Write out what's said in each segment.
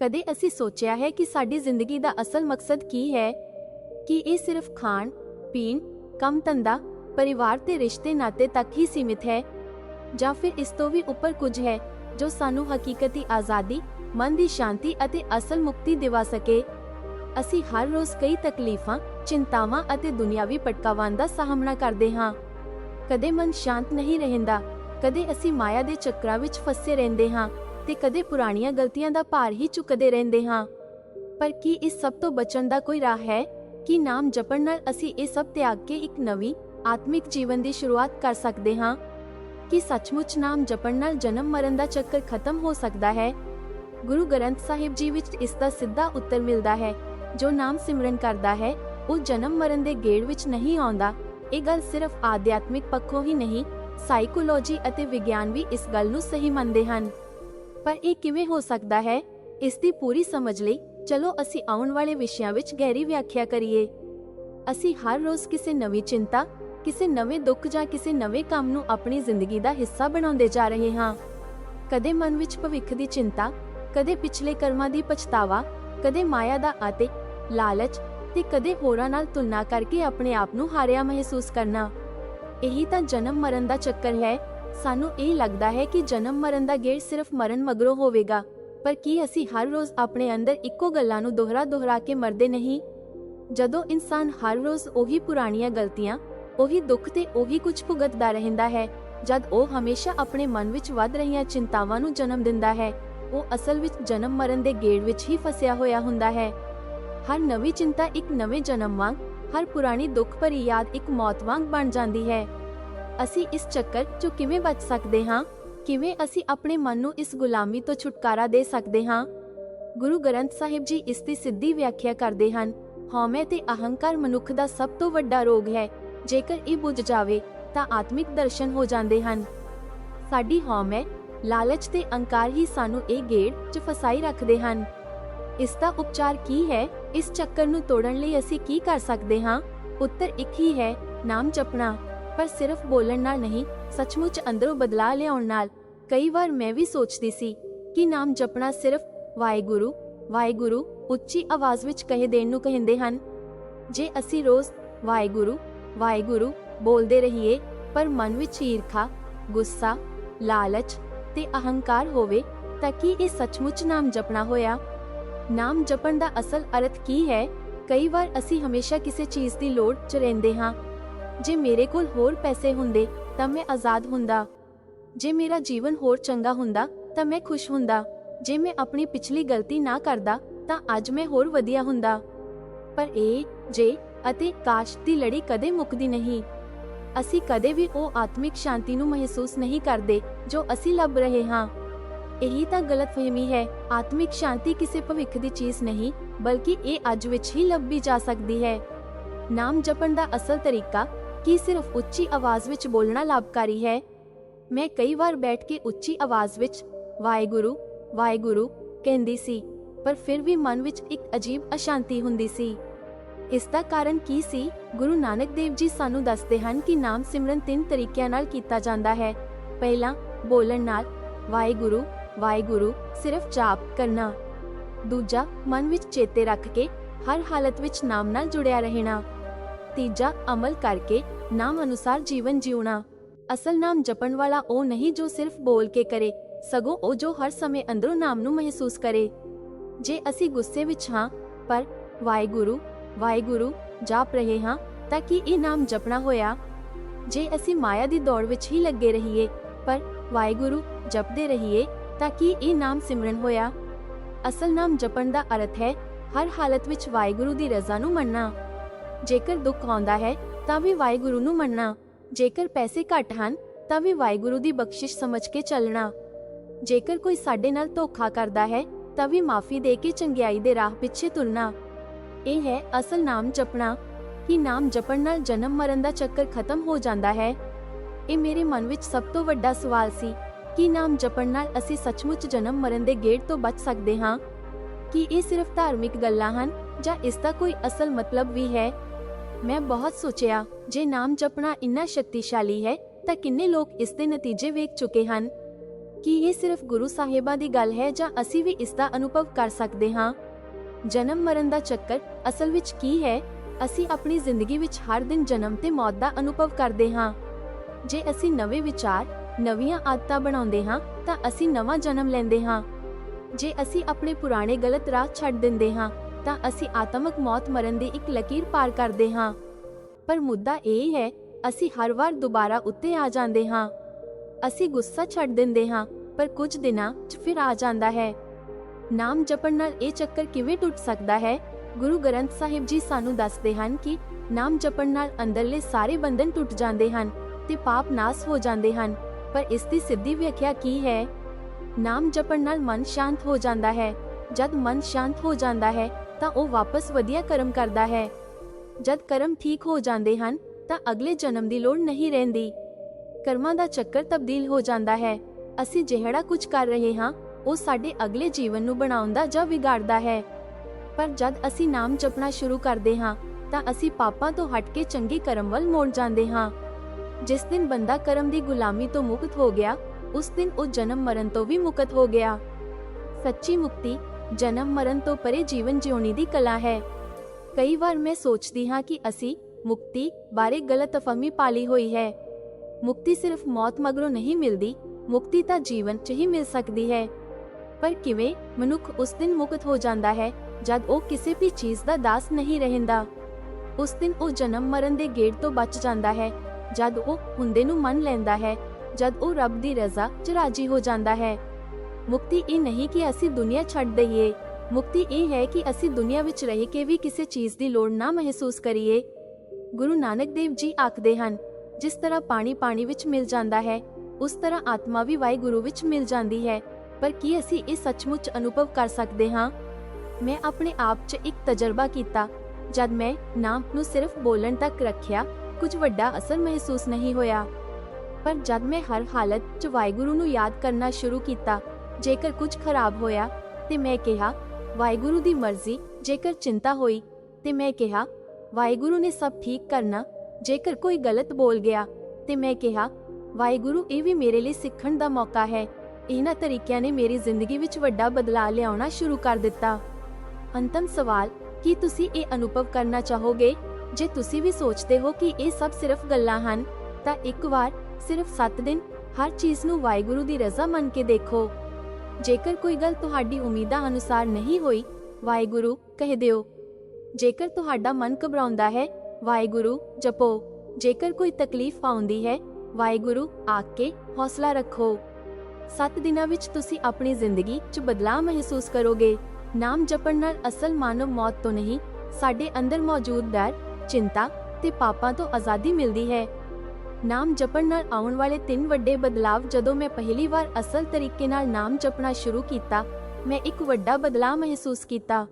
ਕਦੇ ਅਸੀਂ ਸੋਚਿਆ ਹੈ ਕਿ ਸਾਡੀ ਜ਼ਿੰਦਗੀ ਦਾ ਅਸਲ ਮਕਸਦ ਕੀ ਹੈ? ਕਿ ਇਹ ਸਿਰਫ ਖਾਣ, ਪੀਣ, ਕੰਮ ਧੰਦਾ, ਪਰਿਵਾਰ ਤੇ ਰਿਸ਼ਤੇ ਨਾਤੇ ਤੱਕ ਹੀ ਸੀਮਿਤ ਹੈ? ਜਾਂ ਫਿਰ ਇਸ ਤੋਂ ਵੀ ਉੱਪਰ ਕੁਝ ਹੈ ਜੋ ਸਾਨੂੰ ਹਕੀਕਤੀ ਆਜ਼ਾਦੀ, ਮਨ ਦੀ ਸ਼ਾਂਤੀ ਅਤੇ ਅਸਲ ਮੁਕਤੀ ਦਿਵਾ ਸਕੇ? ਅਸੀਂ ਹਰ ਰੋਜ਼ ਕਈ ਤਕਲੀਫਾਂ, ਚਿੰਤਾਵਾਂ ਅਤੇ ਦੁਨਿਆਵੀ ਪਟਕਾਵਾਂ ਦਾ ਸਾਹਮਣਾ ਕਰਦੇ ਹਾਂ। ਕਦੇ ਮਨ ਸ਼ਾਂਤ ਨਹੀਂ ਰਹਿੰਦਾ, ਕਦੇ ਅਸੀਂ ਮਾਇਆ ਦੇ ਚੱਕਰਾਂ ਵਿੱਚ ਫਸੇ ਰਹਿੰਦੇ ਹਾਂ। ਤੇ ਕਦੇ ਪੁਰਾਣੀਆਂ ਗਲਤੀਆਂ ਦਾ ਭਾਰ ਹੀ ਚੁੱਕਦੇ ਰਹਿੰਦੇ ਹਾਂ। ਪਰ ਕੀ ਇਸ ਸਭ ਤੋਂ ਬਚਣ ਦਾ ਕੋਈ ਰਾਹ ਹੈ ਕਿ ਨਾਮ ਜਪਣ ਨਾਲ ਅਸੀਂ ਇਹ ਸਭ ਤਿਆਗ ਕੇ ਇੱਕ ਨਵੀਂ, ਆਤਮਿਕ ਜੀਵਨ ਦੀ ਸ਼ੁਰੂਆਤ ਕਰ ਸਕਦੇ ਹਾਂ? ਕਿ ਸੱਚਮੁੱਚ ਨਾਮ ਜਪਣ ਨਾਲ ਜਨਮ ਮਰਨ ਦਾ ਚੱਕਰ ਖਤਮ ਹੋ ਸਕਦਾ ਹੈ? ਗੁਰੂ ਗ੍ਰੰਥ ਸਾਹਿਬ ਜੀ ਵਿੱਚ ਇਸ ਦਾ ਸਿੱਧਾ ਉੱਤਰ ਮਿਲਦਾ ਹੈ, ਜੋ ਨਾਮ ਸਿਮਰਨ ਕਰਦਾ ਹੈ, ਉਹ ਜਨਮ ਮਰਨ ਦੇ ਗੇੜ ਵਿੱਚ ਨਹੀਂ ਆਉਂਦਾ। ਇਹ ਗੱਲ ਸਿਰਫ ਆਧਿਆਤਮਿਕ ਪੱਖੋਂ ਹੀ ਨਹੀਂ, ਸਾਈਕੋਲੋਜੀ ਅਤੇ ਵਿਗਿਆਨ ਵੀ ਇਸ ਗੱਲ ਨੂੰ ਸਹੀ ਮੰਨਦੇ ਹਨ। ਪਰ ਇਹ ਕਿਵੇਂ ਹੋ ਸਕਦਾ ਹੈ? ਇਸ ਦੀ ਪੂਰੀ ਸਮਝ ਲਈ ਚਲੋ ਅਸੀਂ ਆਉਣ ਵਾਲੇ ਵਿਸ਼ਿਆਂ ਵਿੱਚ ਗਹਿਰੀ ਵਿਆਖਿਆ ਕਰੀਏ। ਅਸੀਂ ਹਰ ਰੋਜ਼ ਕਿਸੇ ਨਵੀਂ ਚਿੰਤਾ, ਕਿਸੇ ਨਵੇਂ ਦੁੱਖ ਜਾਂ ਕਿਸੇ ਨਵੇਂ ਕੰਮ ਨੂੰ ਆਪਣੀ ਜ਼ਿੰਦਗੀ ਦਾ ਹਿੱਸਾ ਬਣਾਉਂਦੇ ਜਾ ਰਹੇ ਹਾਂ। ਕਦੇ ਮਨ ਵਿੱਚ ਭਵਿੱਖ ਦੀ ਚਿੰਤਾ, ਕਦੇ ਪਿਛਲੇ ਕਰਮਾਂ ਦੀ ਪਛਤਾਵਾ, ਕਦੇ ਮਾਇਆ ਦਾ ਅਤੇ ਲਾਲਚ ਤੇ ਕਦੇ ਹੋਰਾਂ ਨਾਲ ਤੁਲਨਾ ਕਰਕੇ ਆਪਣੇ ਆਪ ਨੂੰ ਹਾਰਿਆ ਮਹਿਸੂਸ ਕਰਨਾ। ਇਹੀ ਤਾਂ ਜਨਮ ਮਰਨ ਦਾ ਚੱਕਰ ਹੈ ਸਾਨੂੰ ਇਹ ਲੱਗਦਾ ਹੈ ਕਿ ਜਨਮ ਮਰਨ ਦਾ ਗੇੜ ਸਿਰਫ ਮਰਨ ਮਗਰੋਂ ਹੋਵੇਗਾ। ਪਰ ਕੀ ਅਸੀਂ ਹਰ ਰੋਜ਼ ਆਪਣੇ ਅੰਦਰ ਇੱਕੋ ਗੱਲਾਂ ਨੂੰ ਦੁਹਰਾ ਦੁਹਰਾ ਕੇ ਮਰਦੇ ਨਹੀਂ? ਜਦੋਂ ਇਨਸਾਨ ਹਰ ਰੋਜ਼ ਉਹੀ ਪੁਰਾਣੀਆਂ ਗਲਤੀਆਂ, ਉਹੀ ਦੁੱਖ ਤੇ ਉਹੀ ਕੁਝ ਭੁਗਤਦਾ ਰਹਿੰਦਾ ਹੈ, ਜਦ ਉਹ ਹਮੇਸ਼ਾ ਆਪਣੇ ਮਨ ਵਿੱਚ ਵੱਧ ਰਹੀਆਂ ਚਿੰਤਾਵਾਂ ਨੂੰ ਜਨਮ ਦਿੰਦਾ ਹੈ, ਉਹ ਅਸਲ ਵਿੱਚ ਜਨਮ ਮਰਨ ਦੇ ਗੇੜ ਵਿੱਚ ਹੀ ਫਸਿਆ ਹੋਇਆ ਹੁੰਦਾ ਹੈ। ਹਰ ਨਵੀਂ ਚਿੰਤਾ ਇੱਕ ਨਵੇਂ ਜਨਮ ਵਾਂਗ, ਹਰ ਪੁਰਾਣੀ ਦੁੱਖ ਭਰੀ ਯਾਦ ਇੱਕ ਮੌਤ ਵਾਂਗ ਬਣ ਜਾਂਦੀ ਹੈ। ਅਸੀਂ ਇਸ ਚੱਕਰ ਚੋਂ ਕਿਵੇਂ ਬਚ ਸਕਦੇ ਹਾਂ? ਕਿਵੇਂ ਅਸੀਂ ਆਪਣੇ ਮਨ ਨੂੰ ਇਸ ਗੁਲਾਮੀ ਤੋਂ ਛੁਟਕਾਰਾ ਦੇ ਸਕਦੇ ਹਾਂ? ਗੁਰੂ ਗ੍ਰੰਥ ਸਾਹਿਬ ਜੀ ਇਸ ਦੀ ਸਿੱਧੀ ਵਿਆਖਿਆ ਕਰਦੇ ਹਨ ਹਉਮੈ ਤੇ ਅਹੰਕਾਰ ਮਨੁੱਖ ਦਾ ਸਭ ਤੋਂ ਵੱਡਾ ਰੋਗ ਹੈ, ਜੇਕਰ ਇਹ ਬੁੱਝ ਜਾਵੇ, ਤਾਂ ਆਤਮਿਕ ਦਰਸ਼ਨ ਹੋ ਜਾਂਦੇ ਹਨ। ਸਾਡੀ ਹਉਮੈ ਲਾਲਚ ਤੇ ਅਹੰਕਾਰ ਹੀ ਸਾਨੂੰ ਇਹ ਗੇੜ 'ਚ ਫਸਾਈ ਰੱਖਦੇ ਹਨ। ਇਸ ਦਾ ਉਪਚਾਰ ਕੀ ਹੈ? ਇਸ ਚੱਕਰ ਨੂੰ ਤੋੜਨ ਲਈ ਅਸੀਂ ਕੀ ਕਰ ਸਕਦੇ ਹਾਂ? ਉੱਤਰ ਇੱਕ ਹੀ ਹੈ, ਨਾਮ ਜਪਣਾ। ਪਰ ਸਿਰਫ ਬੋਲਣ ਨਾਲ ਨਹੀਂ, ਸੱਚਮੁੱਚ ਅੰਦਰੋਂ ਬਦਲਾਅ ਲਿਆਉਣ ਨਾਲ। ਕਈ ਵਾਰ ਮੈਂ ਵੀ ਸੋਚਦੀ ਸੀ ਕਿ ਨਾਮ ਜਪਣਾ ਸਿਰਫ ਵਾਹਿਗੁਰੂ ਵਾਹਿਗੁਰੂ ਉੱਚੀ ਆਵਾਜ਼ ਵਿੱਚ ਕਹੇ ਦੇਣ ਨੂੰ ਕਹਿੰਦੇ ਹਨ। ਜੇ ਅਸੀਂ ਰੋਜ਼ ਵਾਹਿਗੁਰੂ ਵਾਹਿਗੁਰੂ ਬੋਲਦੇ ਰਹੀਏ, ਪਰ ਮਨ ਵਿੱਚ ਈਰਖਾ, ਗੁੱਸਾ, ਲਾਲਚ ਤੇ ਅਹੰਕਾਰ ਹੋਵੇ, ਤਾਂ ਕੀ ਇਹ ਸੱਚਮੁੱਚ ਨਾਮ ਜਪਣਾ ਹੋਇਆ? ਨਾਮ ਜਪਣ ਦਾ ਅਸਲ ਅਰਥ ਕੀ ਹੈ? ਕਈ ਵਾਰ ਅਸੀਂ ਹਮੇਸ਼ਾ ਕਿਸੇ ਚੀਜ਼ ਦੀ ਲੋੜ 'ਚ ਰਹਿੰਦੇ ਹਾਂ। ਜੇ ਮੇਰੇ ਕੋਲ ਹੋਰ ਪੈਸੇ ਹੁੰਦੇ, ਤਾਂ ਮੈਂ ਆਜ਼ਾਦ ਹੁੰਦਾ। ਜੇ ਮੇਰਾ ਜੀਵਨ ਹੋਰ ਚੰਗਾ ਹੁੰਦਾ, ਤਾਂ ਮੈਂ ਖੁਸ਼ ਹੁੰਦਾ। ਜੇ ਮੈਂ ਆਪਣੀ ਪਿਛਲੀ ਗਲਤੀ ਨਾ ਕਰਦਾ, ਤਾਂ ਅੱਜ ਮੈਂ ਹੋਰ ਵਧੀਆ ਹੁੰਦਾ। ਪਰ ਇਹ ਜੇ ਅਤੇ ਕਾਸ਼ ਦੀ ਲੜੀ ਕਦੇ ਮੁੱਕਦੀ ਨਹੀਂ। ਅਸੀਂ ਕਦੇ ਵੀ ਉਹ ਆਤਮਿਕ ਸ਼ਾਂਤੀ ਨੂੰ ਮਹਿਸੂਸ ਨਹੀਂ ਕਰਦੇ, ਜੋ ਅਸੀਂ ਲੱਭ ਰਹੇ ਹਾਂ। ਇਹੀ ਤਾਂ ਗਲਤਫਹਿਮੀ ਹੈ, ਆਤਮਿਕ ਸ਼ਾਂਤੀ ਕਿਸੇ ਭਵਿੱਖ ਦੀ ਚੀਜ਼ ਨਹੀਂ, ਬਲਕਿ ਇਹ ਅੱਜ ਵਿੱਚ ਹੀ ਲੱਭੀ ਜਾ ਸਕਦੀ ਹੈ। ਨਾਮ ਜਪਣ ਦਾ ਅਸਲ ਤਰੀਕਾ ਕੀ ਸਿਰਫ ਉੱਚੀ ਆਵਾਜ਼ ਵਿੱਚ ਬੋਲਣਾ ਲਾਭਕਾਰੀ ਹੈ? ਮੈਂ ਕਈ ਵਾਰ ਬੈਠ ਕੇ ਉੱਚੀ ਆਵਾਜ਼ ਵਿੱਚ ਵਾਹਿਗੁਰੂ ਵਾਹਿਗੁਰੂ ਕਹਿੰਦੀ ਸੀ, ਪਰ ਫਿਰ ਵੀ ਮਨ ਵਿੱਚ ਇੱਕ ਅਜੀਬ ਅਸ਼ਾਂਤੀ ਹੁੰਦੀ ਸੀ। ਇਸ ਦਾ ਕਾਰਨ ਕੀ ਸੀ? ਗੁਰੂ ਨਾਨਕ ਦੇਵ ਜੀ ਸਾਨੂੰ ਦੱਸਦੇ ਹਨ ਕਿ ਨਾਮ ਸਿਮਰਨ ਤਿੰਨ ਤਰੀਕਿਆਂ ਨਾਲ ਕੀਤਾ ਜਾਂਦਾ ਹੈ। ਪਹਿਲਾ, ਬੋਲਣ ਨਾਲ ਵਾਹਿਗੁਰੂ ਵਾਹਿਗੁਰੂ ਸਿਰਫ ਜਾਪ ਕਰਨਾ। ਦੂਜਾ, ਮਨ ਵਿੱਚ ਚੇਤੇ ਰੱਖ ਕੇ ਹਰ ਹਾਲਤ ਵਿੱਚ ਨਾਮ ਨਾਲ ਜੁੜਿਆ ਰਹਿਣਾ। ਤੀਜਾ ਅਮਲ ਕਰਕੇ ਨਾਮ ਅਨੁਸਾਰ ਜੀਵਨ ਜਿਉਣਾ। ਅਸਲ ਨਾਮ ਜਪਣ ਵਾਲਾ ਉਹ ਨਹੀਂ ਜੋ ਸਿਰਫ ਬੋਲ ਕੇ ਕਰੇ, ਸਗੋਂ ਉਹ ਜੋ ਹਰ ਸਮੇਂ ਅੰਦਰੋਂ ਨਾਮ ਨੂੰ ਮਹਿਸੂਸ ਕਰੇ। ਜੇ ਅਸੀਂ ਗੁੱਸੇ ਵਿੱਚ ਹਾਂ, ਪਰ ਵਾਹਿਗੁਰੂ ਵਾਹਿਗੁਰੂ, ਜਾਪ ਰਹੇ ਹਾਂ, ਤਾਂ ਕੀ ਇਹ ਨਾਮ ਜਪਣਾ ਹੋਇਆ? ਜੇ ਅਸੀਂ ਮਾਇਆ ਦੀ ਦੌੜ ਵਿੱਚ ਹੀ ਲੱਗੇ ਰਹੀਏ, ਪਰ ਵਾਹਿਗੁਰੂ, ਜਪਦੇ ਰਹੀਏ, ਤਾਂ ਕੀ ਇਹ ਨਾਮ ਸਿਮਰਨ ਹੋਇਆ? ਅਸਲ ਨਾਮ ਜਪਣ ਦਾ ਅਰਥ ਹੈ, ਹਰ ਹਾਲਤ ਵਿੱਚ ਵਾਹਿਗੁਰੂ ਦੀ ਰਜ਼ਾ ਨੂੰ ਮੰਨਣਾ। ਜੇਕਰ ਦੁੱਖ ਆਉਂਦਾ ਹੈ, ਤਾਂ ਵੀ ਵਾਹਿਗੁਰੂ ਨੂੰ ਮੰਨਣਾ। ਜੇਕਰ ਪੈਸੇ ਘੱਟ ਹਨ, ਤਾਂ ਵੀ ਵਾਹਿਗੁਰੂ ਦੀ ਬਖਸ਼ਿਸ਼ ਸਮਝ ਕੇ ਚੱਲਣਾ। ਜੇਕਰ ਕੋਈ ਸਾਡੇ ਨਾਲ ਧੋਖਾ ਕਰਦਾ ਹੈ, ਤਾਂ ਵੀ ਮਾਫੀ ਦੇ ਕੇ ਚੰਗਿਆਈ ਦੇ ਰਾਹ ਪਿੱਛੇ ਤੁਰਨਾ। ਇਹ ਹੈ ਅਸਲ ਨਾਮ ਜਪਣਾ, ਕਿ ਨਾਮ ਜਪਣ ਨਾਲ ਜਨਮ ਮਰਨ ਦਾ ਚੱਕਰ ਖਤਮ ਹੋ ਜਾਂਦਾ ਹੈ। ਇਹ ਮੇਰੇ ਮਨ ਵਿੱਚ ਸਭ ਤੋਂ ਵੱਡਾ ਸਵਾਲ ਸੀ, ਕਿ ਨਾਮ ਜਪਣ ਨਾਲ ਅਸੀਂ ਸੱਚਮੁੱਚ ਜਨਮ ਮਰਨ ਦੇ ਗੇੜ ਤੋਂ ਬਚ ਸਕਦੇ ਹਾਂ? ਕਿ ਇਹ ਸਿਰਫ ਧਾਰਮਿਕ ਗੱਲਾਂ ਹਨ, ਜਾਂ ਇਸ ਦਾ ਕੋਈ ਅਸਲ ਮਤਲਬ ਵੀ ਹੈ? ਮੈਂ ਬਹੁਤ ਸੋਚਿਆ, ਜੇ ਨਾਮ ਜਪਣਾ ਇੰਨਾ ਸ਼ਕਤੀਸ਼ਾਲੀ ਹੈ, ਤਾਂ ਕਿੰਨੇ ਲੋਕ ਇਸ ਦੇ ਨਤੀਜੇ ਵੇਖ ਚੁੱਕੇ ਹਨ? ਕੀ ਇਹ ਸਿਰਫ ਗੁਰੂ ਸਾਹਿਬਾਂ ਦੀ ਗੱਲ ਹੈ ਜਾਂ ਅਸੀਂ ਵੀ ਇਸ ਦਾ ਅਨੁਭਵ ਕਰ ਸਕਦੇ ਹਾਂ? ਜਨਮ ਮਰਨ ਦਾ ਚੱਕਰ ਅਸਲ ਵਿੱਚ ਕੀ ਹੈ? ਅਸੀਂ ਆਪਣੀ ਜ਼ਿੰਦਗੀ ਵਿੱਚ ਹਰ ਦਿਨ ਜਨਮ ਤੇ ਮੌਤ ਦਾ ਅਨੁਭਵ ਕਰਦੇ ਹਾਂ। ਜੇ ਅਸੀਂ ਨਵੇਂ ਵਿਚਾਰ, ਨਵੀਆਂ ਆਦਤਾਂ ਬਣਾਉਂਦੇ ਹਾਂ, ਤਾਂ ਅਸੀਂ ਨਵਾਂ ਜਨਮ ਲੈਂਦੇ ਹਾਂ। ਜੇ ਅਸੀਂ ਆਪਣੇ ਪੁਰਾਣੇ ਗਲਤ ਰਾਹ ਛੱਡ ਦਿੰਦੇ ਹਾਂ ਤਾਂ ਅਸੀਂ ਆਤਮਕ ਮੌਤ ਮਰਨ ਦੀ ਇੱਕ ਲਕੀਰ ਪਾਰ ਕਰਦੇ ਹਾਂ। ਪਰ ਮੁੱਦਾ ਇਹ ਹੈ, ਅਸੀਂ ਹਰ ਵਾਰ ਦੁਬਾਰਾ ਉੱਤੇ ਆ ਜਾਂਦੇ ਹਾਂ। ਅਸੀਂ ਗੁੱਸਾ ਛੱਡ ਦਿੰਦੇ ਹਾਂ, ਪਰ ਕੁਝ ਦਿਨਾਂ 'ਚ ਫਿਰ ਆ ਜਾਂਦਾ ਹੈ। ਨਾਮ ਜਪਣ ਨਾਲ ਇਹ ਚੱਕਰ ਕਿਵੇਂ ਟੁੱਟ ਸਕਦਾ ਹੈ? ਗੁਰੂ ਗ੍ਰੰਥ ਸਾਹਿਬ ਜੀ ਸਾਨੂੰ ਦੱਸਦੇ ਹਨ ਕਿ ਨਾਮ ਜਪਣ ਨਾਲ ਅੰਦਰਲੇ ਸਾਰੇ ਬੰਧਨ ਟੁੱਟ ਜਾਂਦੇ ਹਨ ਤੇ ਪਾਪ ਨਾਸ ਹੋ ਜਾਂਦੇ ਹਨ। ਪਰ ਇਸ ਦੀ ਸਿੱਧੀ ਵਿਆਖਿਆ ਕੀ ਹੈ? ਨਾਮ ਜਪਣ ਨਾਲ ਮਨ ਸ਼ਾਂਤ ਹੋ ਜਾਂਦਾ ਹੈ। ਜਦ ਮਨ ਸ਼ਾਂਤ ਹੋ ਜਾਂਦਾ ਹੈ ਤਾਂ ਉਹ ਵਾਪਸ ਵਧੀਆ ਕਰਮ ਕਰਦਾ ਹੈ। ਜਦ ਕਰਮ ਠੀਕ ਹੋ ਜਾਂਦੇ ਹਨ, ਤਾਂ ਅਗਲੇ ਜਨਮ ਦੀ ਲੋੜ ਨਹੀਂ ਰਹਿੰਦੀ। ਕਰਮਾਂ ਦਾ ਚੱਕਰ ਤਬਦੀਲ ਹੋ ਜਾਂਦਾ ਹੈ। ਅਸੀਂ ਜਿਹੜਾ ਕੁਝ ਕਰ ਰਹੇ ਹਾਂ, ਉਹ ਸਾਡੇ ਅਗਲੇ ਜੀਵਨ ਨੂੰ ਬਣਾਉਂਦਾ ਜਾਂ ਵਿਗਾੜਦਾ ਹੈ। ਪਰ ਜਦ ਅਸੀਂ ਨਾਮ ਜਪਣਾ ਸ਼ੁਰੂ ਕਰਦੇ ਹਾਂ, ਤਾਂ ਅਸੀਂ ਪਾਪਾਂ ਤੋਂ ਹਟ ਕੇ ਚੰਗੇ ਕਰਮ ਵੱਲ ਮੋੜ ਜਾਂਦੇ ਹਾਂ। ਜਿਸ ਦਿਨ ਬੰਦਾ ਕਰਮ ਦੀ ਗੁਲਾਮੀ ਤੋਂ ਮੁਕਤ ਹੋ ਗਿਆ, ਉਸ ਦਿਨ ਉਹ ਜਨਮ ਮਰਨ ਤੋਂ ਵੀ ਮੁਕਤ ਹੋ ਗਿਆ। ਸੱਚੀ ਮੁਕਤੀ ਜਨਮ ਮਰਨ ਤੋਂ ਪਰੇ ਜੀਵਨ ਜਿਉਣੀ ਦੀ ਕਲਾ ਹੈ। ਕਈ ਵਾਰ ਮੈਂ ਸੋਚਦੀ ਹਾਂ ਕਿ ਅਸੀਂ ਮੁਕਤੀ ਬਾਰੇ ਗਲਤ ਫਹਿਮੀ ਪਾਲੀ ਹੋਈ ਹੈ। ਮੁਕਤੀ ਸਿਰਫ ਮੌਤ ਮਗਰੋਂ ਨਹੀਂ ਮਿਲਦੀ, ਮੁਕਤੀ ਤਾਂ ਜੀਵਨ 'ਚ ਹੀ ਮਿਲ ਸਕਦੀ ਹੈ। ਪਰ ਕਿਵੇਂ ਮਨੁੱਖ ਉਸ ਦਿਨ ਮੁਕਤ ਹੋ ਜਾਂਦਾ ਹੈ, ਜਦ ਉਹ ਕਿਸੇ ਵੀ ਚੀਜ਼ ਦਾ ਦਾਸ ਨਹੀਂ ਰਹਿੰਦਾ? ਉਸ ਦਿਨ ਉਹ ਜਨਮ ਮਰਨ ਦੇ ਗੇੜ ਤੋਂ ਬਚ ਜਾਂਦਾ ਹੈ, ਜਦ ਉਹ ਹੁੰਦੇ ਨੂੰ ਮੰਨ ਲੈਂਦਾ ਹੈ, ਜਦ ਉਹ ਰੱਬ ਦੀ ਰਜ਼ਾ 'ਚ ਰਾਜੀ ਹੋ ਜਾਂਦਾ ਹੈ। ਮੁਕਤੀ ਇਹ ਨਹੀਂ ਕਿ ਅਸੀਂ ਦੁਨੀਆ ਛੱਡ ਦਈਏ। ਮੁਕਤੀ ਇਹ ਹੈ ਕਿ ਅਸੀਂ ਦੁਨੀਆ ਵਿੱਚ ਰਹਿ ਕੇ ਵੀ ਕਿਸੇ ਚੀਜ਼ ਦੀ ਲੋੜ ਨਾ ਮਹਿਸੂਸ ਕਰੀਏ। ਗੁਰੂ ਨਾਨਕ ਦੇਵ ਜੀ ਆਖਦੇ ਹਨ, ਜਿਸ ਤਰ੍ਹਾਂ ਪਾਣੀ ਪਾਣੀ ਵਿੱਚ ਮਿਲ ਜਾਂਦਾ ਹੈ, ਉਸ ਤਰ੍ਹਾਂ ਆਤਮਾ ਵੀ ਵਾਹਿਗੁਰੂ ਵਿੱਚ ਮਿਲ ਜਾਂਦੀ ਹੈ। ਪਰ ਕੀ ਅਸੀਂ ਇਹ ਸੱਚਮੁੱਚ ਅਨੁਭਵ ਕਰ ਸਕਦੇ ਹਾਂ? ਮੈਂ ਆਪਣੇ ਆਪ 'ਚ ਇੱਕ ਤਜਰਬਾ ਕੀਤਾ, ਜਦ ਮੈਂ ਨਾਮ ਨੂੰ ਸਿਰਫ ਬੋਲਣ ਤੱਕ ਰੱਖਿਆ, ਕੁਝ ਵੱਡਾ ਅਸਰ ਮਹਿਸੂਸ ਨਹੀਂ ਹੋਇਆ। ਪਰ ਜਦ ਮੈਂ ਹਰ ਹਾਲਤ 'ਚ ਵਾਹਿਗੁਰੂ ਨੂੰ ਯਾਦ ਕਰਨਾ ਸ਼ੁਰੂ ਕੀਤਾ ਜੇਕਰ ਕੁਝ ਖਰਾਬ ਹੋਇਆ, ਤੇ ਮੈਂ ਕਿਹਾ, ਵਾਹਿਗੁਰੂ ਦੀ ਮਰਜ਼ੀ, ਜੇਕਰ ਚਿੰਤਾ ਹੋਈ, ਤੇ ਮੈਂ ਕਿਹਾ, ਵਾਹਿਗੁਰੂ ਨੇ ਸਭ ਠੀਕ ਕਰਨਾ, ਜੇਕਰ ਕੋਈ ਗਲਤ ਬੋਲ ਗਿਆ, ਤੇ ਮੈਂ ਕਿਹਾ, ਵਾਹਿਗੁਰੂ, ਇਹ ਵੀ ਮੇਰੇ ਲਈ ਸਿੱਖਣ ਦਾ ਮੌਕਾ ਹੈ। ਇਹਨਾਂ ਤਰੀਕਿਆਂ ਨੇ ਮੇਰੀ ਜ਼ਿੰਦਗੀ ਵਿੱਚ ਵੱਡਾ ਬਦਲਾਅ ਲਿਆਉਣਾ ਸ਼ੁਰੂ ਕਰ ਦਿੱਤਾ। ਅੰਤਮ ਸਵਾਲ, ਕੀ ਤੁਸੀਂ ਇਹ ਅਨੁਭਵ ਕਰਨਾ ਚਾਹੋਗੇ? ਜੇ ਤੁਸੀਂ ਵੀ ਸੋਚਦੇ ਹੋ ਕਿ ਇਹ ਸਭ ਸਿਰਫ ਗੱਲਾਂ ਹਨ, ਤਾਂ ਇੱਕ ਵਾਰ ਸਿਰਫ 7 ਦਿਨ ਹਰ ਚੀਜ਼ ਨੂੰ ਵਾਹਿਗੁਰੂ ਦੀ ਰਜ਼ਾ ਮੰਨ ਕੇ ਦੇਖੋ। ਜੇਕਰ ਕੋਈ ਗੱਲ ਤੁਹਾਡੀ ਉਮੀਦਾਂ ਅਨੁਸਾਰ ਨਹੀਂ ਹੋਈ, ਵਾਹਿਗੁਰੂ, ਕਹਿ ਦਿਓ। ਜੇਕਰ ਤੁਹਾਡਾ ਮਨ ਘਬਰਾਉਂਦਾ ਹੈ, ਵਾਹਿਗੁਰੂ, ਜਪੋ। ਜੇਕਰ ਕੋਈ ਤਕਲੀਫ ਆਉਂਦੀ ਹੈ, ਵਾਹਿਗੁਰੂ, ਆਖ ਕੇ ਹੌਸਲਾ ਰੱਖੋ। 7 ਦਿਨਾਂ ਵਿੱਚ ਤੁਸੀਂ ਆਪਣੀ ਜ਼ਿੰਦਗੀ 'ਚ ਬਦਲਾਅ ਮਹਿਸੂਸ ਕਰੋਗੇ। ਨਾਮ ਜਪਣ ਨਾਲ ਅਸਲ ਮਾਨਵ ਮੌਤ ਤੋਂ ਨਹੀਂ, ਸਾਡੇ ਅੰਦਰ ਮੌਜੂਦ ਡਰ, ਚਿੰਤਾ ਤੇ ਪਾਪਾਂ ਤੋਂ ਆਜ਼ਾਦੀ ਮਿਲਦੀ ਹੈ। ਨਾਮ ਜਪਣ ਨਾਲ ਆਉਣ ਵਾਲੇ ਤਿੰਨ ਵੱਡੇ ਬਦਲਾਵ ਜਦੋਂ ਮੈਂ ਪਹਿਲੀ ਵਾਰ ਅਸਲ ਤਰੀਕੇ ਨਾਲ ਨਾਮ ਜਪਣਾ ਸ਼ੁਰੂ ਕੀਤਾ, ਮੈਂ ਇੱਕ ਵੱਡਾ ਬਦਲਾਅ ਮਹਿਸੂਸ ਕੀਤਾ।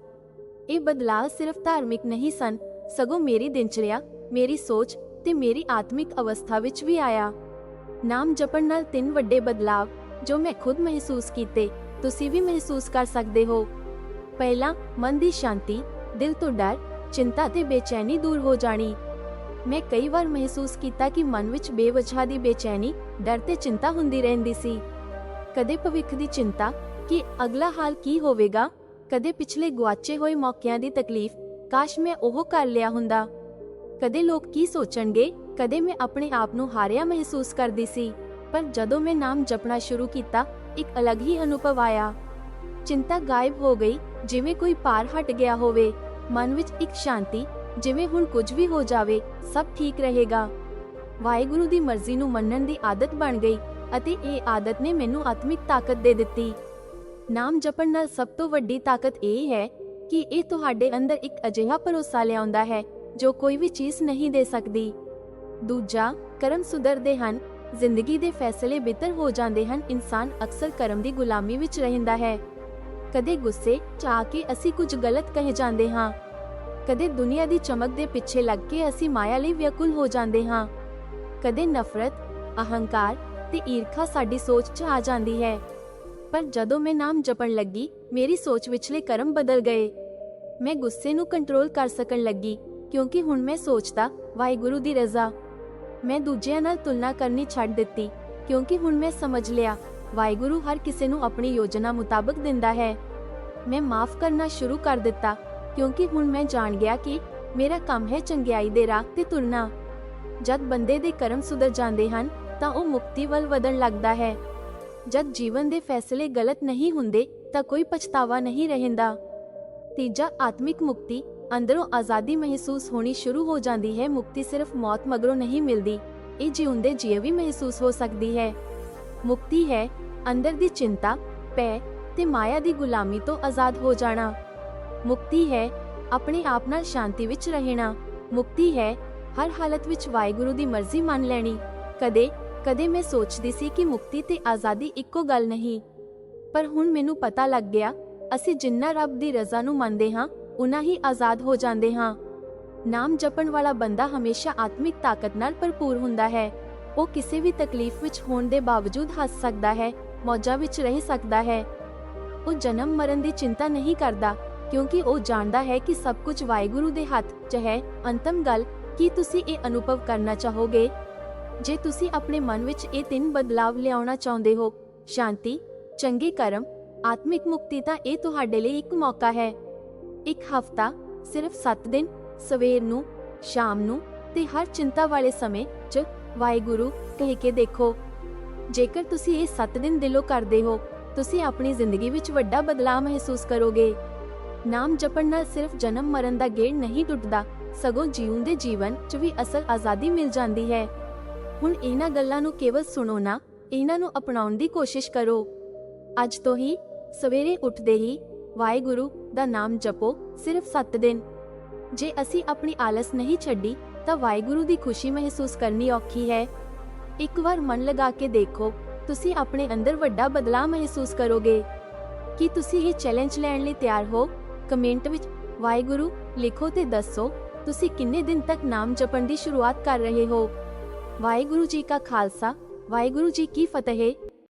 ਇਹ ਬਦਲਾਅ ਸਿਰਫ ਧਾਰਮਿਕ ਨਹੀਂ ਸਨ, ਸਗੋਂ ਮੇਰੀ ਦਿਨਚਰਿਆ, ਮੇਰੀ ਸੋਚ ਤੇ ਮੇਰੀ ਆਤਮਿਕ ਅਵਸਥਾ ਵਿੱਚ ਵੀ ਆਇਆ। ਨਾਮ ਜਪਣ ਨਾਲ ਤਿੰਨ ਵੱਡੇ ਬਦਲਾਵ, ਜੋ ਮੈਂ ਖੁਦ ਮਹਿਸੂਸ ਕੀਤੇ, ਤੁਸੀਂ ਵੀ ਮਹਿਸੂਸ ਕਰ ਸਕਦੇ ਹੋ। ਪਹਿਲਾ, ਮਨ ਦੀ ਸ਼ਾਂਤੀ, ਦਿਲ ਤੋਂ ਡਰ, ਚਿੰਤਾ ਤੇ ਬੇਚੈਨੀ ਦੂਰ ਹੋ ਜਾਣੀ। ਮੈਂ ਕਈ ਵਾਰ ਮਹਿਸੂਸ ਕੀਤਾ ਕਿ ਮਨ ਵਿੱਚ ਬੇਵਜ੍ਹਾ ਦੀ ਬੇਚੈਨੀ, ਡਰ ਤੇ ਚਿੰਤਾ ਹੁੰਦੀ ਰਹਿੰਦੀ ਸੀ। ਕਦੇ ਭਵਿੱਖ ਦੀ ਚਿੰਤਾ ਕਿ ਅਗਲਾ ਹਾਲ ਕੀ ਹੋਵੇਗਾ, ਕਦੇ ਪਿਛਲੇ ਗੁਆਚੇ ਹੋਏ ਮੌਕਿਆਂ ਦੀ ਤਕਲੀਫ, ਕਾਸ਼ ਮੈਂ ਉਹ ਕਰ ਲਿਆ ਹੁੰਦਾ। ਕਦੇ ਲੋਕ ਕੀ ਸੋਚਣਗੇ, ਕਦੇ ਮੈਂ ਆਪਣੇ ਆਪ ਨੂੰ ਹਾਰਿਆ ਮਹਿਸੂਸ ਕਰਦੀ ਸੀ, ਪਰ ਜਦੋਂ ਮੈਂ ਨਾਮ ਜਪਣਾ ਸ਼ੁਰੂ ਕੀਤਾ, ਇੱਕ ਅਲੱਗ ਹੀ ਅਨੁਭਵ ਆਇਆ। ਚਿੰਤਾ ਗਾਇਬ ਹੋ ਗਈ, ਜਿਵੇਂ ਕੋਈ ਭਾਰ ਹਟ ਗਿਆ ਹੋਵੇ, ਮਨ ਵਿੱਚ ਇੱਕ ਸ਼ਾਂਤੀ ਜਿਵੇਂ ਹੁਣ ਕੁਝ ਵੀ ਹੋ ਜਾਵੇ, ਸਭ ਠੀਕ ਰਹੇਗਾ। ਵਾਹਿਗੁਰੂ ਦੀ ਮਰਜ਼ੀ ਨੂੰ ਮੰਨਣ ਦੀ ਆਦਤ ਬਣ ਗਈ ਅਤੇ ਇਹ ਆਦਤ ਨੇ ਮੈਨੂੰ ਆਤਮਿਕ ਤਾਕਤ ਦੇ ਦਿੱਤੀ। ਨਾਮ ਜਪਣ ਨਾਲ ਸਭ ਤੋਂ ਵੱਡੀ ਤਾਕਤ ਇਹ ਹੈ ਕਿ ਇਹ ਤੁਹਾਡੇ ਅੰਦਰ ਇੱਕ ਅਜਿਹਾ ਭਰੋਸਾ ਲਿਆਉਂਦਾ ਹੈ, ਜੋ ਕੋਈ ਵੀ ਚੀਜ਼ ਨਹੀਂ ਦੇ ਸਕਦੀ। ਦੂਜਾ, ਕਰਮ ਸੁਧਰਦੇ ਹਨ, ਜ਼ਿੰਦਗੀ ਦੇ ਫੈਸਲੇ ਬਿਹਤਰ ਹੋ ਜਾਂਦੇ ਹਨ, ਇਨਸਾਨ ਅਕਸਰ ਕਰਮ ਦੀ ਗੁਲਾਮੀ ਵਿੱਚ ਰਹਿੰਦਾ ਹੈ। ਕਦੇ ਗੁੱਸੇ, ਚਾਹ ਕੇ ਅਸੀਂ ਕੁਝ ਗਲਤ ਕਹਿ ਜਾਂਦੇ ਹਾਂ। ਕਦੇ ਦੁਨੀਆ ਦੀ ਚਮਕ ਦੇ ਪਿੱਛੇ ਲੱਗ ਕੇ ਅਸੀਂ ਮਾਇਆ ਲਈ ਵਿਅਕੁਲ ਹੋ ਜਾਂਦੇ ਹਾਂ। ਕਦੇ ਨਫ਼ਰਤ, ਅਹੰਕਾਰ ਤੇ ਈਰਖਾ ਸਾਡੀ ਸੋਚ 'ਚ ਆ ਜਾਂਦੀ ਹੈ। ਪਰ ਜਦੋਂ ਮੈਂ ਨਾਮ ਜਪਣ ਲੱਗੀ, ਮੇਰੀ ਸੋਚ ਵਿਚਲੇ ਕਰਮ ਬਦਲ ਗਏ। ਮੈਂ ਗੁੱਸੇ ਨੂੰ ਕੰਟਰੋਲ ਕਰ ਸਕਣ ਲੱਗੀ, ਕਿਉਂਕਿ ਹੁਣ ਮੈਂ ਸੋਚਦਾ, ਵਾਹਿਗੁਰੂ ਦੀ ਰਜ਼ਾ। ਮੈਂ ਦੂਜਿਆਂ ਨਾਲ ਤੁਲਨਾ ਕਰਨੀ ਛੱਡ ਦਿੱਤੀ, ਕਿਉਂਕਿ ਹੁਣ ਮੈਂ ਸਮਝ ਲਿਆ, ਵਾਹਿਗੁਰੂ ਹਰ ਕਿਸੇ ਨੂੰ ਆਪਣੀ ਯੋਜਨਾ ਮੁਤਾਬਕ ਦਿੰਦਾ ਹੈ। ਮੈਂ ਮਾਫ ਕਰਨਾ ਸ਼ੁਰੂ ਕਰ ਦਿੱਤਾ ਕਿਉਂਕਿ ਹੁਣ ਮੈਂ ਜਾਣ ਗਿਆ ਕਿ ਮੇਰਾ ਕੰਮ ਹੈ ਚੰਗਿਆਈ ਦੇ ਰਾਹ ਤੇ ਤੁਰਨਾ। ਜਦ ਬੰਦੇ ਦੇ ਕਰਮ ਸੁਧਰ ਜਾਂਦੇ ਹਨ, ਤਾਂ ਉਹ ਮੁਕਤੀ ਵੱਲ ਵਧਣ ਲੱਗਦਾ ਹੈ। ਜਦ ਜੀਵਨ ਦੇ ਫੈਸਲੇ ਗਲਤ ਨਹੀਂ ਹੁੰਦੇ, ਤਾਂ ਕੋਈ ਪਛਤਾਵਾ ਨਹੀਂ ਰਹਿੰਦਾ। ਤੀਜਾ, ਆਤਮਿਕ ਮੁਕਤੀ। ਅੰਦਰੋਂ ਆਜ਼ਾਦੀ ਮਹਿਸੂਸ ਹੋਣੀ ਸ਼ੁਰੂ ਹੋ ਜਾਂਦੀ ਹੈ। ਮੁਕਤੀ ਸਿਰਫ ਮੌਤ ਮਗਰੋਂ ਨਹੀਂ ਮਿਲਦੀ। ਇਹ ਜਿਉਂਦੇ ਜੀਵ ਵੀ ਮਹਿਸੂਸ ਹੋ ਸਕਦੀ ਹੈ। ਮੁਕਤੀ ਹੈ ਅੰਦਰ ਦੀ ਚਿੰਤਾ ਪੈ ਤੇ ਮਾਇਆ ਦੀ ਗੁਲਾਮੀ ਤੋਂ ਆਜ਼ਾਦ ਹੋ ਜਾਣਾ। ਮੁਕਤੀ ਹੈ, ਆਪਣੇ ਆਪ ਨਾਲ ਸ਼ਾਂਤੀ ਵਿੱਚ ਰਹਿਣਾ। ਮੁਕਤੀ ਹੈ, ਹਰ ਹਾਲਤ ਵਿੱਚ ਵਾਹਿਗੁਰੂ ਦੀ ਮਰਜ਼ੀ ਮੰਨ ਲੈਣੀ। ਕਦੇ ਕਦੇ ਮੈਂ ਸੋਚਦੀ ਸੀ ਕਿ ਮੁਕਤੀ ਤੇ ਆਜ਼ਾਦੀ ਇੱਕੋ ਗੱਲ ਨਹੀਂ। ਪਰ ਹੁਣ ਮੈਨੂੰ ਪਤਾ ਲੱਗ ਗਿਆ, ਅਸੀਂ ਜਿੰਨਾ ਰੱਬ ਦੀ ਰਜ਼ਾ ਨੂੰ ਮੰਨਦੇ ਹਾਂ ਉਨਾ ਹੀ ਆਜ਼ਾਦ ਹੋ ਜਾਂਦੇ ਹਾਂ। ਨਾਮ ਜਪਣ ਵਾਲਾ ਬੰਦਾ ਹਮੇਸ਼ਾ ਆਤਮਿਕ ਤਾਕਤ ਨਾਲ ਭਰਪੂਰ ਹੁੰਦਾ ਹੈ। ਉਹ ਕਿਸੇ ਵੀ ਤਕਲੀਫ ਵਿੱਚ ਹੋਣ ਦੇ ਬਾਵਜੂਦ ਹੱਸ ਸਕਦਾ ਹੈ, ਮੌਜਾਂ ਵਿੱਚ ਰਹਿ ਸਕਦਾ ਹੈ। ਉਹ ਜਨਮ ਮਰਨ ਦੀ ਚਿੰਤਾ ਨਹੀਂ ਕਰਦਾ। ਕਿਉਂਕਿ ਉਹ ਜਾਣਦਾ ਹੈ ਕਿ ਸਭ ਕੁਝ ਵਾਹਿਗੁਰੂ ਦੇ ਹੱਥ 'ਚ ਹੈ ਅੰਤਮ ਗੱਲ, ਕੀ ਤੁਸੀਂ ਇਹ ਅਨੁਭਵ ਕਰਨਾ ਚਾਹੋਗੇ? ਜੇ ਤੁਸੀਂ ਆਪਣੇ ਮਨ ਵਿੱਚ ਇਹ ਤਿੰਨ ਬਦਲਾਵ ਲਿਆਉਣਾ ਚਾਹੁੰਦੇ ਹੋ, ਸ਼ਾਂਤੀ, ਚੰਗੇ ਕਰਮ, ਆਤਮਿਕ ਮੁਕਤੀ ਤਾਂ ਇਹ ਤੁਹਾਡੇ ਲਈ ਇੱਕ ਮੌਕਾ ਹੈ। ਇੱਕ ਹਫਤਾ, ਸਿਰਫ 7 ਦਿਨ, ਸਵੇਰ ਨੂੰ, ਸ਼ਾਮ ਨੂੰ ਤੇ ਹਰ ਚਿੰਤਾ ਵਾਲੇ ਸਮੇਂ 'ਚ ਵਾਹਿਗੁਰੂ ਕਹਿ ਕੇ ਦੇਖੋ। ਜੇਕਰ ਤੁਸੀਂ ਇਹ 7 ਦਿਨ ਦਿਲੋਂ ਕਰਦੇ ਹੋ, ਤੁਸੀਂ ਆਪਣੀ ਜ਼ਿੰਦਗੀ ਵਿੱਚ ਵੱਡਾ ਬਦਲਾਅ ਮਹਿਸੂਸ ਕਰੋਗੇ। ਨਾਮ ਜਪਣ ਨਾਲ ਸਿਰਫ ਜਨਮ ਮਰਨ ਦਾ ਗੇੜ ਨਹੀਂ ਟੁੱਟਦਾ, ਸਗੋਂ ਜੀਉਂਦੇ ਜੀਵਨ 'ਚ ਵੀ ਅਸਲ ਆਜ਼ਾਦੀ ਮਿਲ ਜਾਂਦੀ ਹੈ। ਹੁਣ ਇਹਨਾਂ ਗੱਲਾਂ ਨੂੰ ਕੇਵਲ ਸੁਣੋ ਨਾ, ਇਹਨਾਂ ਨੂੰ ਅਪਣਾਉਣ ਦੀ ਕੋਸ਼ਿਸ਼ ਕਰੋ। ਅੱਜ ਤੋਂ ਹੀ, ਸਵੇਰੇ ਉੱਠਦੇ ਹੀ, ਵਾਹਿਗੁਰੂ ਦਾ ਨਾਮ ਜਪੋ ਸਿਰਫ 7 ਦਿਨ। ਜੇ ਅਸੀਂ ਆਪਣੀ ਆਲਸ ਨਹੀਂ ਛੱਡੀ, ਤਾਂ ਵਾਹਿਗੁਰੂ ਦੀ ਖੁਸ਼ੀ ਮਹਿਸੂਸ ਕਰਨੀ ਔਖੀ ਹੈ। ਇੱਕ ਵਾਰ ਮਨ ਲਗਾ ਕੇ ਦੇਖੋ, ਤੁਸੀਂ ਆਪਣੇ ਅੰਦਰ ਵੱਡਾ ਬਦਲਾਅ ਮਹਿਸੂਸ ਕਰੋਗੇ। ਕੀ ਤੁਸੀਂ ਇਹ ਚੈਲੰਜ ਲੈਣ ਲਈ ਤਿਆਰ ਹੋ? ਕਮੈਂਟ ਵਿੱਚ, ਵਾਹਿਗੁਰੂ, ਲਿਖੋ ਤੇ ਦੱਸੋ, ਤੁਸੀਂ ਕਿੰਨੇ ਦਿਨ ਤੱਕ ਨਾਮ ਜਪਣ ਦੀ ਸ਼ੁਰੂਆਤ ਕਰ ਰਹੇ ਹੋ? ਵਾਹਿਗੁਰੂ ਜੀ ਕਾ ਖਾਲਸਾ, ਵਾਹਿਗੁਰੂ ਜੀ ਕੀ ਫਤਿਹ।